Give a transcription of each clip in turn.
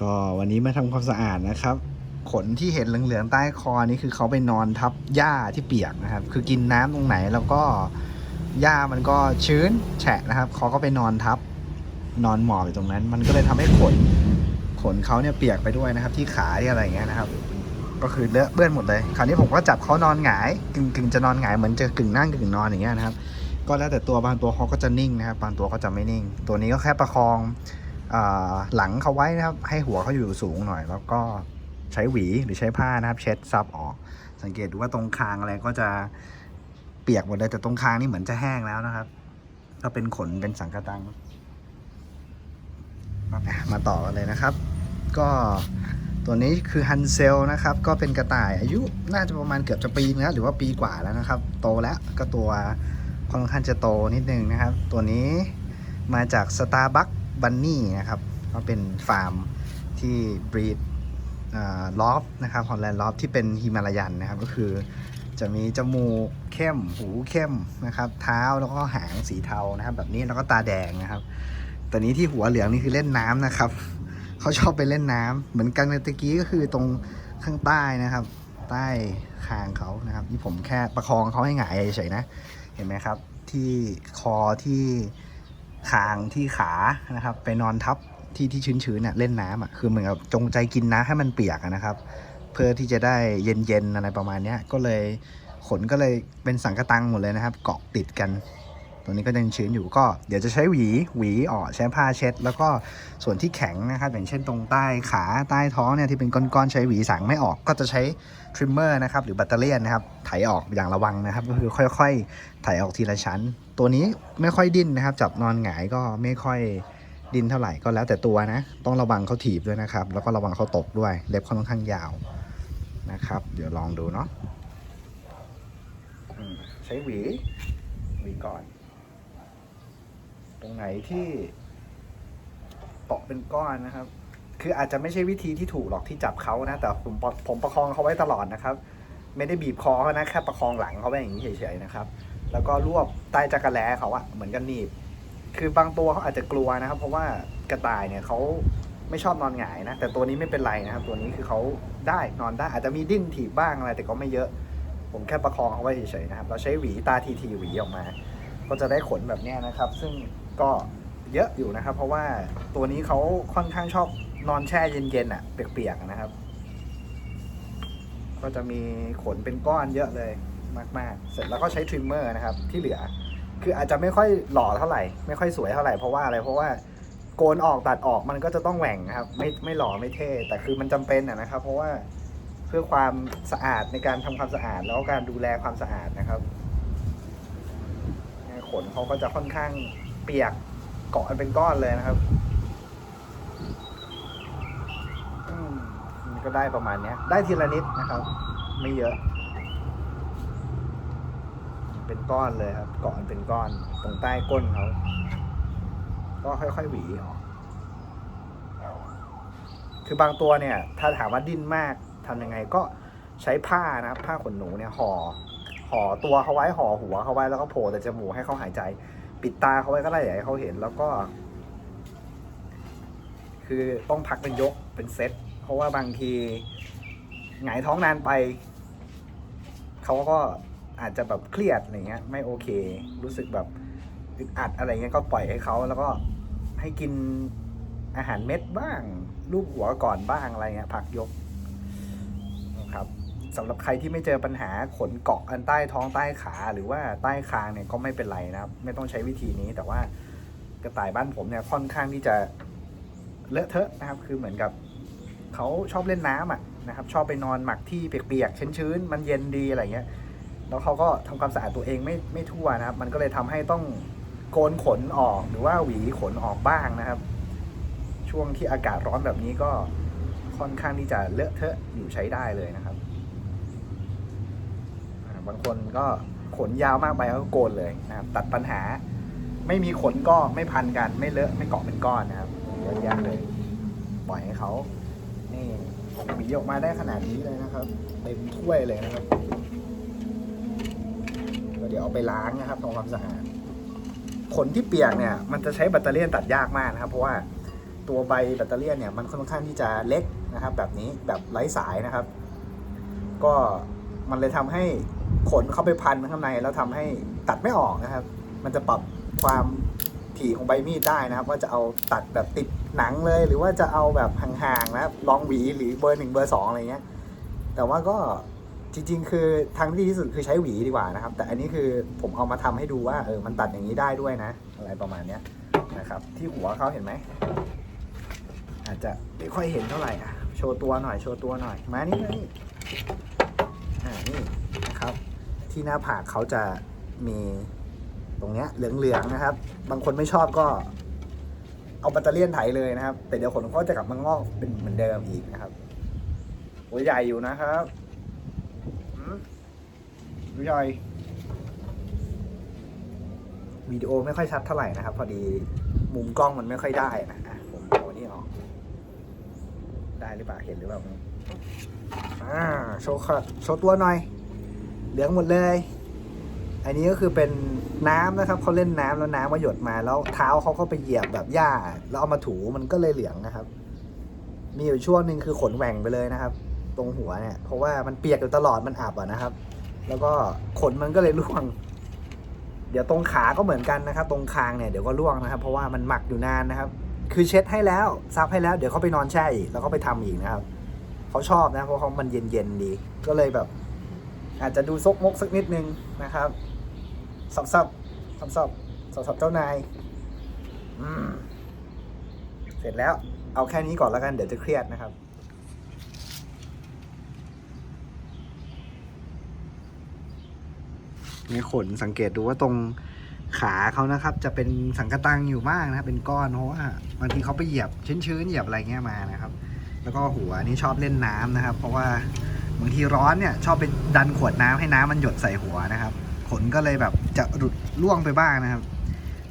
ก็วันนี้มาทำความสะอาดนะครับ ขนที่เห็นเหลืองๆใต้คอนี่คือเขาไปนอนทับหญ้าที่เปียกนะครับ คือกินน้ำตรงไหนแล้วก็หญ้ามันก็ชื้นแฉะนะครับเขาก็ไปนอนทับนอนหมอบอยู่ตรงนั้น มันก็เลยทำให้ขนขนเขาเนี่ยเปียกไปด้วยนะครับ ที่ขาที่อะไรอย่างเงี้ยนะครับ ก็คือเลอะเปื้อนหมดเลย คราวนี้ผมก็จับเขานอนหงายกึ่งกึ่งจะนอนหงายเหมือนจะกึ่งนั่งกึ่งนอนอย่างเงี้ยนะครับ ก็แล้วแต่ตัวบางตัวเขาก็จะนิ่งนะครับ บางตัวก็จะไม่นิ่ง ตัวนี้ก็แค่ประคอง หลังเขาไว้นะครับ ให้หัวเขาอยู่สูงหน่อย แล้วก็ใช้หวีหรือใช้ผ้านะครับ เช็ดซับออก สังเกตดูว่าตรงคางอะไรก็จะเปียกหมดเลยแต่ตรงคางนี่เหมือนจะแห้งแล้วนะครับ ก็เป็นขนเป็นสังกะตังมาต่อกันเลยนะครับ ก็ตัวนี้คือฮันเซลนะครับ ก็เป็นกระต่ายอายุน่าจะประมาณเกือบจะปีนึงแล้วหรือว่าปีกว่าแล้วนะครับ โตแล้วก็ตัวค่อนข้างจะโตนิดนึงนะครับ ตัวนี้มาจาก Starbucks Bunny นะครับก็เป็นฟาร์มที่บรีดลอฟนะครับฮอลแลนด์ลอฟที่เป็นฮิมาลายันนะครับก็คือจะมีจมูกเข้มหูเข้มนะครับ เท้าแล้วก็หางสีเทานะครับ แบบนี้แล้วก็ตาแดงนะครับแต่นี้ที่หัวเหลืองนี่คือเล่นน้ำนะครับเขาชอบไปเล่นน้ำเหมือนกันในตะกี้ก็คือตรงข้างใต้นะครับ ใต้คางเขานะครับนี่ผมแค่ประคองเขาให้หงายเฉยๆนะ เห็นไหมครับ ที่คอที่ คางที่ขานะครับ ไปนอนทับที่ที่ชื้นๆเนี่ยเล่นน้ำอะคือเหมือนกับจงใจกินน้ำให้มันเปียกนะครับ เพื่อที่จะได้เย็นๆอะไรประมาณนี้ก็เลยขนก็เลยเป็นสังกะตังหมดเลยนะครับ เกาะติดกัน ตัวนี้ก็ยังชื้นอยู่ก็เดี๋ยวจะใช้หวีหวีออกใช้ผ้าเช็ด แล้วก็ส่วนที่แข็งนะครับอย่างเช่นตรงใต้ขาใต้ท้องเนี่ยที่เป็นก้อนๆใช้หวีสังไม่ออกก็จะใช้ทริมเมอร์นะครับหรือแบตเตอรี่ยนนะครับไถออกอย่างระวังนะครับ ก็คือค่อยๆไถออกทีละชั้น ตัวนี้ไม่ค่อยดิ้นนะครับ จับนอนหงายก็ไม่ค่อยดิ้นเท่าไหร่ก็แล้วแต่ตัวนะ ต้องระวังเขาถีบด้วยนะครับ แล้วก็ระวังเขาตกด้วยเล็บค่อนข้างยาวนะครับ เดี๋ยวลองดูเนาะใช้หวีหวีก่อน ตรงไหนที่เปาะเป็นก้อนนะครับ คืออาจจะไม่ใช่วิธีที่ถูกหรอกที่จับเขานะ แต่ผมปผมประคองเขาไว้ตลอดนะครับ ไม่ได้บีบคอเขานะแค่ประคองหลังเขาไว้อย่างนี้เฉยๆนะครับ แล้วก็รวบใต้จักรแล้เขาอะเหมือนกันหนีบ คือบางตัวเขาอาจจะกลัวนะครับ เพราะว่ากระต่ายเนี่ยเขาไม่ชอบนอนหงายนะ แต่ตัวนี้ไม่เป็นไรนะครับ ตัวนี้คือเขาได้นอนได้อาจจะมีดิ้นถีบบ้างอะไร แต่ก็ไม่เยอะ ผมแค่ประคองเขาไว้เฉยๆนะครับ เราใช้หวีตาทีทีๆหวีออกมา ก็จะได้ขนแบบนี้นะครับ ซึ่ง ก็เยอะอยู่นะครับ เพราะว่าตัวนี้เขาค่อนข้างชอบนอนแช่เย็นๆอะเปียกๆนะครับ ก็จะมีขนเป็นก้อนเยอะเลยมาก ๆ เสร็จแล้วก็ใช้ทริมเมอร์นะครับ ที่เหลือ คืออาจจะไม่ค่อยหล่อเท่าไหร่ ไม่ค่อยสวยเท่าไหร่เพราะว่าอะไรเพราะว่าโกนออกตัดออกมันก็จะต้องแหว่งนะครับ ไม่ไม่หล่อไม่เท่แต่คือมันจำเป็นอะนะครับ เพราะว่าเพื่อความสะอาดในการทำความสะอาดแล้วก็การดูแลความสะอาดนะครับขนเขาก็จะค่อนข้าง เปียกเกาะเป็นก้อนเลยนะครับอืมมันก็ได้ประมาณนี้ได้ทีละนิดนะครับ ไม่เยอะ เป็นก้อนเลยครับเกาะเป็นก้อนตรงใต้ก้นเขาก็ค่อยๆหวีออกคือบางตัวเนี่ย ถ้าถามว่าดิ้นมากทำยังไงก็ใช้ผ้านะครับผ้าขนหนูเนี่ยห่อห่อตัวเขาไว้ห่อหัวเขาไว้แล้วก็โผล่แต่จมูกให้เขาหายใจ ปิดตาเขาไว้ก็ได้อย่าให้เขาเห็นแล้วก็ คือต้องพักเป็นยกเป็นเซตเพราะว่าบางทีหงายท้องนานไป เขาก็อาจจะแบบเครียดอะไรเงี้ย ไม่โอเค รู้สึกแบบอึดอัดอะไรเงี้ยก็ปล่อยให้เขาแล้วก็ให้กินอาหารเม็ดบ้างลูบหัวก่อนบ้างอะไรเงี้ยพักยก สำหรับใครที่ไม่เจอปัญหาขนเกาะอันใต้ท้องใต้ขา หรือว่าใต้คางเนี่ยก็ไม่เป็นไรนะครับ ไม่ต้องใช้วิธีนี้แต่ว่ากระต่ายบ้านผมเนี่ยค่อนข้างที่จะเลอะเทอะนะครับ คือเหมือนกับเขาชอบเล่นน้ำอะนะครับ ชอบไปนอนหมักที่เปียกๆชื้นๆมันเย็นดีอะไรเงี้ยแล้วเขาก็ทำความสะอาดตัวเองไม่ไม่ทั่วนะครับ มันก็เลยทำให้ต้องโกนขนออกหรือว่าหวีขนออกบ้างนะครับ ช่วงที่อากาศร้อนแบบนี้ก็ค่อนข้างที่จะเลอะเทอะอยู่ใช้ได้เลยนะครับ บางคนก็ขนยาวมากไปก็โกนเลยนะครับ ตัดปัญหา ไม่มีขนก็ไม่พันกัน ไม่เลอะไม่เกาะเป็นก้อนนะครับเยอะแยะเลยปล่อยให้เขานี่หวีออกมาได้ขนาดนี้เลยนะครับเต็มถ้วยเลยนะครับก็เดี๋ยวเอาไปล้างนะครับทำความสะอาดขนที่เปียกเนี่ยมันจะใช้แบตเตอรี่ตัดยากมากนะครับ เพราะว่าตัวใบแบตเตอรี่เนี่ยมันค่อนข้างที่จะเล็กนะครับ แบบนี้แบบไร้สายนะครับ ก็มันเลยทำให้ ขนเข้าไปพันข้างในแล้วทำให้ตัดไม่ออกนะครับ มันจะปรับความถี่ของใบมีดได้นะครับ ว่าจะเอาตัดแบบติดหนังเลย หรือว่าจะเอาแบบห่างๆนะครับลองหวีหรือเบอร์หนึ่งเบอร์สองอะไรเงี้ย แต่ว่าก็จริงๆ คือทางที่ดีที่สุดคือใช้หวีดีกว่านะครับ แต่อันนี้คือผมเอามาทำให้ดูว่าเออมันตัดอย่างนี้ได้ด้วยนะ อะไรประมาณเนี้ยนะครับ ที่หัวเขาเห็นไหมอาจจะไม่ค่อยเห็นเท่าไหร่อะโชว์ตัวหน่อยโชว์ตัวหน่อยมานี่มานี่อ่านี่ นะครับ ที่หน้าผากเขาจะมีตรงเนี้ยเหลืองๆนะครับ บางคนไม่ชอบก็เอาแบตเตอรี่ยนไถเลยนะครับ แต่เดี๋ยวขนเขาจะกลับมางอกเป็นเหมือนเดิมอีกนะครับหัวใหญ่อยู่นะครับตัวใหญ่วิดีโอไม่ค่อยชัดเท่าไหร่นะครับ พอดีมุมกล้องมันไม่ค่อยได้นะอะผมเอาอันนี้ออกได้หรือเปล่าเห็นหรือเปล่าอ่าโชว์ค่ะโชว์ตัวหน่อย เหลืองหมดเลย อันนี้ก็คือเป็นน้ำนะครับเขาเล่นน้ำแล้วน้ำมาหยดมา แล้วเท้าเขาก็ไปเหยียบแบบหญ้าแล้วเอามาถูมันก็เลยเหลืองนะครับ มีอยู่ช่วงหนึ่งคือขนแหว่งไปเลยนะครับ ตรงหัวเนี่ย เพราะว่ามันเปียกอยู่ตลอดมันอับอะนะครับ แล้วก็ขนมันก็เลยร่วง เดี๋ยวตรงขาก็เหมือนกันนะครับ ตรงคางเนี่ยเดี๋ยวก็ร่วงนะครับ เพราะว่ามันหมักอยู่นานนะครับ คือเช็ดให้แล้วซับให้แล้ว เดี๋ยวเขาไปนอนแช่อีกแล้วก็ไปทำอีกนะครับเขาชอบนะเพราะเขามันเย็นๆดี ก็เลยแบบ อาจจะดูซกมกสักนิดนึงนะครับสับสับสับสับสับสับเจ้านายเสร็จแล้วเอาแค่นี้ก่อนแล้วกันเดี๋ยวจะเครียดนะครับ ในขนสังเกตดูว่าตรงขาเขานะครับ จะเป็นสังกะตังอยู่มากนะเป็นก้อนเพราะว่าบางทีเขาไปเหยียบชื้นๆเหยียบอะไรเงี้ยมานะครับ แล้วก็หัวนี่ชอบเล่นน้ำนะครับ เพราะว่าางทีร้อนเนี่ยชอบไปดันขวดน้ำให้น้ำมันหยดใส่หัวนะครับ ขนก็เลยแบบจะหลุดล่วงไปบ้างนะครับ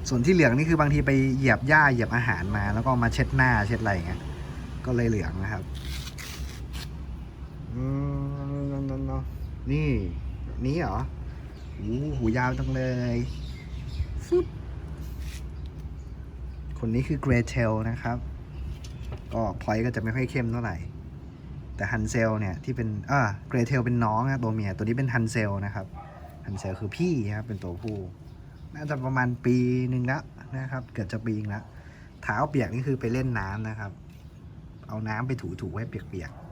ส่วนที่เหลืองนี่คือบางทีไปเหยียบหญ้าเหยียบอาหารมา แล้วก็มาเช็ดหน้าเช็ดอะไรอย่างเงี้ยก็เลยเหลืองนะครับนี่นี้เหรอหูหูยาวจังเลยฟึบคนนี้คือเกรเทลนะครับ ก็พอยก็จะไม่ค่อยเข้มเท่าไหร่ แต่ฮันเซลเนี่ยที่เป็นอ่าเกรเทลเป็นน้องนะตัวเมียตัวนี้เป็นฮันเซลนะครับฮันเซลคือพี่ครับเป็นตัวผู้น่าจะประมาณปีหนึ่งละนะครับ เกือบจะปีนึงละเท้าเปียกนี่คือไปเล่นน้ำนะครับ เอาน้ำไปถูๆให้เปียกๆ